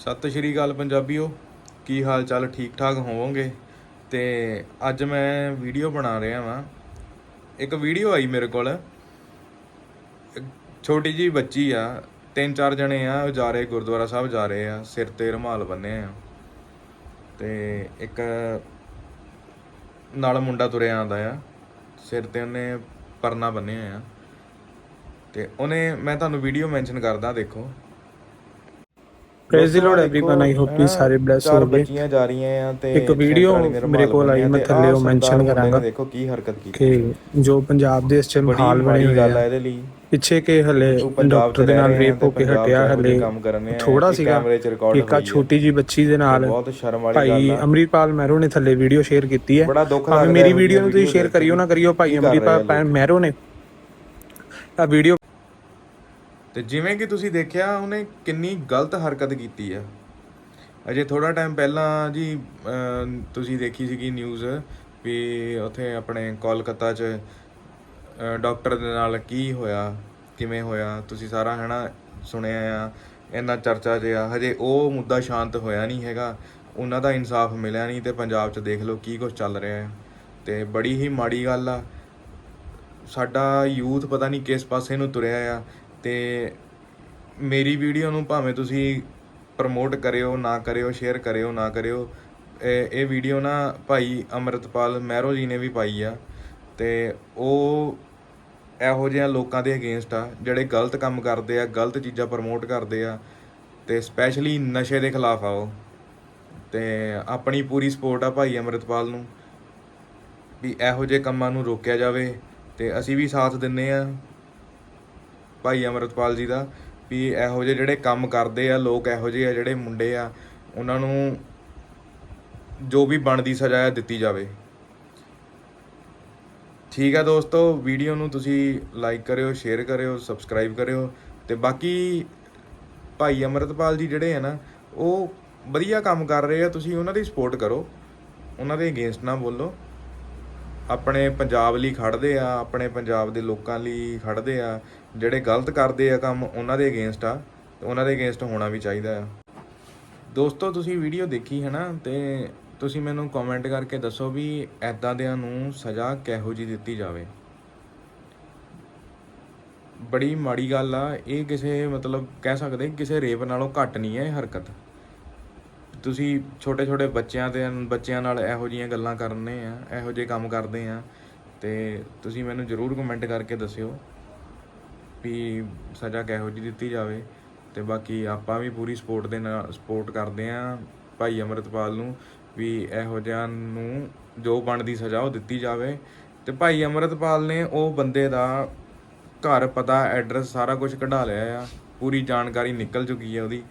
ਸਤਿ ਸ਼੍ਰੀ ਅਕਾਲ ਪੰਜਾਬੀਓ, ਕੀ ਹਾਲ ਚਾਲ ਠੀਕ ਠਾਕ ਹੋਵੋਗੇ? ਤੇ ਅੱਜ ਮੈਂ ਵੀਡੀਓ ਬਣਾ ਰਿਹਾ ਵਾਂ। ਇੱਕ ਵੀਡੀਓ ਆਈ ਮੇਰੇ ਕੋਲ। ਛੋਟੀ ਜੀ ਬੱਚੀ ਆ, ਤਿੰਨ ਚਾਰ ਜਣੇ ਆ, ਉਹ ਜਾ ਰਹੇ, ਗੁਰਦੁਆਰਾ ਸਾਹਿਬ ਜਾ ਰਹੇ ਆ, ਸਿਰ ਤੇ ਰੁਮਾਲ ਬੰਨੇ ਆ। ਤੇ ਇੱਕ ਨਾਲ ਮੁੰਡਾ ਤੁਰਿਆ ਆਂਦਾ ਆ, ਸਿਰ ਤੇ ਉਹਨੇ ਪਰਨਾ ਬੰਨਿਆ ਆ। ਤੇ ਉਹਨੇ, ਮੈਂ ਤੁਹਾਨੂੰ ਵੀਡੀਓ ਮੈਂਸ਼ਨ ਕਰਦਾ, ਦੇਖੋ। ਪ੍ਰੇਜ਼ ਦੀ ਲੋਡ ਦੋਸਤੋ एवरीवन आई होप ਦੇਖੋ, ਕਿ ਸਾਰੇ ਬlesed ਚਾਰ ਹੋਗੇ ਬੱਚੀਆਂ ਜਾ ਰਹੀਆਂ ਆ ਤੇ ਇੱਕ ਵੀਡੀਓ ਸੈਂਟਰ ਵਾਲੀ ਨੇ ਮੇਰੇ ਕੋਲ ਆਈ, ਰੁਮਾਲ ਮੈਂ ਬੰਨ੍ਹਿਆ ਤੇ ਥੱਲੇ ਉਹ ਆਹ mention ਸਰਦਾਰ ਮੁੰਡੇ ਨੇ ਕਰਾਂਗਾ। ਦੇਖੋ ਕੀ ਹਰਕਤ ਕੀਤੀ ਕਿ ਜੋ ਪੰਜਾਬ ਦੇ ਇਸ ਚ ਬੜੀ ਹਾਲ ਬਣੇ ਮਾੜੀ ਹੋਏ ਗੱਲ ਆ ਆ ਇਹਦੇ ਲਈ ਪਿੱਛੇ ਕੇ ਹਲੇ ਤੂੰ ਪੰਜਾਬ ਡਾਕਟਰ ਚ ਦੇ ਰਹਿ ਨਾਲ ਰਹੇ ਆ ਰੇਪ ਤੇ ਹੋ ਕੇ ਪੰਜਾਬ ਚ ਹਟਿਆ ਇਹੋ ਜਿਹੇ ਹਲੇ ਕੰਮ ਕਰਨੇ ਆ, ਥੋੜਾ ਇੱਕ ਸੀਗਾ ਕੈਮਰੇ ਚ record ਇੱਕ ਆ ਹੋਈ ਹੈ। ਛੋਟੀ ਜੀ ਬੱਚੀ ਦੇ ਨਾਲ ਬਹੁਤ ਸ਼ਰਮ ਵਾਲੀ ਭਾਈ ਗੱਲ ਆ ਅਮਰੀਪਾਲ ਮਹਿਰੋ ਨੇ ਥੱਲੇ ਵੀਡੀਓ ਸ਼ੇਅਰ ਕੀਤੀ ਹੈ ਬੜਾ ਦੁੱਖ ਭਾਵੇਂ ਲੱਗਦਾ ਮੇਰੀ ਇਹੋ ਵੀਡੀਓ ਨੂੰ ਜਿਹੀਆਂ ਤੁਸੀਂ ਸ਼ੇਅਰ videos ਕਰਿਓ ਨਾ ਕਰਿਓ ਭਾਈ ਕੀ ਕਰ ਰਹੇ ਆ ਅਮਰੀਪਾਲ ਲੋਕ? ਮਹਿਰੋ ਨੇ ਆ ਵੀਡੀਓ ਤੇ ਜਿਵੇਂ ਕਿ ਤੁਸੀਂ ਦੇਖਿਆ, ਉਹਨੇ ਕਿੰਨੀ ਗਲਤ ਹਰਕਤ ਕੀਤੀ ਆ। ਅਜੇ ਥੋੜਾ ਟਾਈਮ ਪਹਿਲਾਂ ਜੀ ਤੁਸੀਂ ਦੇਖੀ ਸੀਗੀ ਨਿਊਜ਼ ਵੀ ਉੱਥੇ ਆਪਣੇ ਕੋਲਕਾਤਾ 'ਚ ਡਾਕਟਰ ਦੇ ਨਾਲ ਕੀ ਹੋਇਆ, ਕਿਵੇਂ ਹੋਇਆ, ਤੁਸੀਂ ਸਾਰਾ ਹੈਨਾ ਸੁਣਿਆ ਆ, ਇੰਨਾ ਚਰਚਾ ਜਿਹਾ ਹਜੇ ਉਹ ਮੁੱਦਾ ਸ਼ਾਂਤ ਹੋਇਆ ਨਹੀਂ ਹੈਗਾ, ਉਹਨਾਂ ਦਾ ਇਨਸਾਫ ਮਿਲਿਆ ਨਹੀਂ ਤੇ ਪੰਜਾਬ 'ਚ ਦੇਖ ਲਓ ਕੀ ਕੁਝ ਚੱਲ ਰਿਹਾ ਹੈ ਤੇ ਬੜੀ ਹੀ ਮਾੜੀ ਗੱਲ ਆ। ਸਾਡਾ ਯੂਥ ਪਤਾ ਨਹੀਂ ਕਿਸ ਪਾਸੇ ਨੂੰ ਤੁਰਿਆ ਆ ਤੇ ਮੇਰੀ ਵੀਡੀਓ ਨੂੰ ਭਾਵੇਂ ਤੁਸੀਂ ਪ੍ਰਮੋਟ ਕਰਿਓ, ਨਾ ਕਰਿਓ ਸ਼ੇਅਰ ਕਰਿਓ, ਨਾ ਕਰਿਓ, ਇਹ ਇਹ ਵੀਡੀਓ ਨਾ ਭਾਈ ਅਮਰਤਪਾਲ ਮਹਿਰੋ ਜੀ ਨੇ ਵੀ ਪਾਈ ਆ ਤੇ ਉਹ ਇਹੋ ਜਿਹੇ ਲੋਕਾਂ ਦੇ ਅਗੇਂਸਟ ਆ, ਜਿਹੜੇ ਗਲਤ ਕੰਮ ਕਰਦੇ ਆ, ਗਲਤ ਚੀਜ਼ਾਂ ਪ੍ਰਮੋਟ ਕਰਦੇ ਆ ਤੇ ਸਪੈਸ਼ਲੀ ਨਸ਼ੇ ਦੇ ਖਿਲਾਫ ਆ ਉਹ। ਤੇ ਆਪਣੀ ਪੂਰੀ ਸਪੋਰਟ ਆ ਭਾਈ ਅਮਰਤਪਾਲ ਨੂੰ ਵੀ ਇਹੋ ਜਿਹੇ ਕੰਮਾਂ ਨੂੰ ਰੋਕਿਆ ਜਾਵੇ ਤੇ ਅਸੀਂ ਵੀ ਸਾਥ ਦਿੰਨੇ ਆ। ਭਾਈ ਅਮਰਤਪਾਲ ਜੀ ਦਾ, ਵੀ ਇਹੋ ਜਿਹੇ ਜਿਹੜੇ ਕੰਮ ਕਰਦੇ ਆ, ਲੋਕ ਇਹੋ ਜਿਹੇ ਆ ਜਿਹੜੇ ਮੁੰਡੇ ਆ, ਉਹਨਾਂ ਨੂੰ ਜੋ ਵੀ ਬਣਦੀ ਸਜ਼ਾ ਦਿੱਤੀ ਜਾਵੇ। ਠੀਕ ਆ ਦੋਸਤੋ, ਵੀਡੀਓ ਨੂੰ ਤੁਸੀਂ ਲਾਈਕ ਕਰਿਓ ਸ਼ੇਅਰ ਕਰਿਓ ਸਬਸਕ੍ਰਾਈਬ ਕਰਿਓ, ਤੇ ਬਾਕੀ ਭਾਈ ਅਮਰਤਪਾਲ ਜੀ ਜਿਹੜੇ ਆ ਨਾ, ਉਹ ਵਧੀਆ ਕੰਮ ਕਰ ਰਹੇ ਆ, ਤੁਸੀਂ ਉਹਨਾਂ ਦੀ ਸਪੋਰਟ ਕਰੋ, ਉਹਨਾਂ ਦੇ ਅਗੇਂਸਟ ਨਾ ਬੋਲੋ। ਆਪਣੇ ਪੰਜਾਬ ਲਈ ਖੜਦੇ ਆ, ਆਪਣੇ ਪੰਜਾਬ ਦੇ ਲੋਕਾਂ ਲਈ ਖੜਦੇ ਆ, ਜਿਹੜੇ ਗਲਤ ਕਰਦੇ ਆ ਕੰਮ ਉਹਨਾਂ ਦੇ ਅਗੇਂਸਟ ਆ, ਤੇ ਉਹਨਾਂ ਦੇ ਅਗੇਂਸਟ ਹੋਣਾ ਵੀ ਚਾਹੀਦਾ ਆ। ਦੋਸਤੋ, ਤੁਸੀਂ ਵੀਡੀਓ ਦੇਖੀ ਹੈ ਨਾ, ਤੇ ਤੁਸੀਂ ਮੈਨੂੰ ਕਮੈਂਟ ਕਰਕੇ ਦੱਸੋ ਵੀ ਐਦਾਂ ਦਿਆਂ ਨੂੰ ਸਜ਼ਾ ਕਿਹੋ ਜੀ ਦਿੱਤੀ ਜਾਵੇ। ਬੜੀ ਮਾੜੀ ਗੱਲ ਆ, ਇਹ ਕਿਸੇ ਮਤਲਬ ਕਹਿ ਸਕਦੇ, ਕਿਸੇ ਰੇਪ ਨਾਲੋਂ ਘੱਟ ਨਹੀਂ ਹੈ ਇਹ ਹਰਕਤ। ਤੁਸੀਂ ਛੋਟੇ ਛੋਟੇ ਬੱਚਿਆਂ ਤੇ ਬੱਚਿਆਂ ਨਾਲ ਇਹੋ ਜੀਆਂ ਗੱਲਾਂ ਕਰਨੇ ਆ, ਇਹੋ ਜਿਹੇ ਕੰਮ ਕਰਦੇ ਆ, ਤੇ ਤੁਸੀਂ ਮੈਨੂੰ ਜਰੂਰ ਕਮੈਂਟ ਕਰਕੇ ਦੱਸਿਓ ਵੀ ਸਜ਼ਾ ਕਿਹੋ ਜਿਹੀ ਦਿੱਤੀ ਜਾਵੇ, ਤੇ ਬਾਕੀ ਆਪਾਂ ਵੀ ਪੂਰੀ ਸਪੋਰਟ ਦੇ ਨਾਲ ਸਪੋਰਟ ਕਰਦੇ ਆ ਭਾਈ ਅਮਰਤਪਾਲ ਨੂੰ ਵੀ ਇਹੋ ਜਿਹਿਆਂ ਨੂੰ ਜੋ ਬਣਦੀ ਸਜ਼ਾ ਉਹ ਦਿੱਤੀ ਜਾਵੇ, ਤੇ ਭਾਈ ਅਮਰਤਪਾਲ ਨੇ ਉਹ ਬੰਦੇ ਦਾ ਘਰ ਪਤਾ ਐਡਰੈਸ ਸਾਰਾ ਕੁਝ ਕਢਾ ਲਿਆ ਆ, ਪੂਰੀ ਜਾਣਕਾਰੀ ਨਿਕਲ ਚੁੱਕੀ ਹੈ ਉਹਦੀ।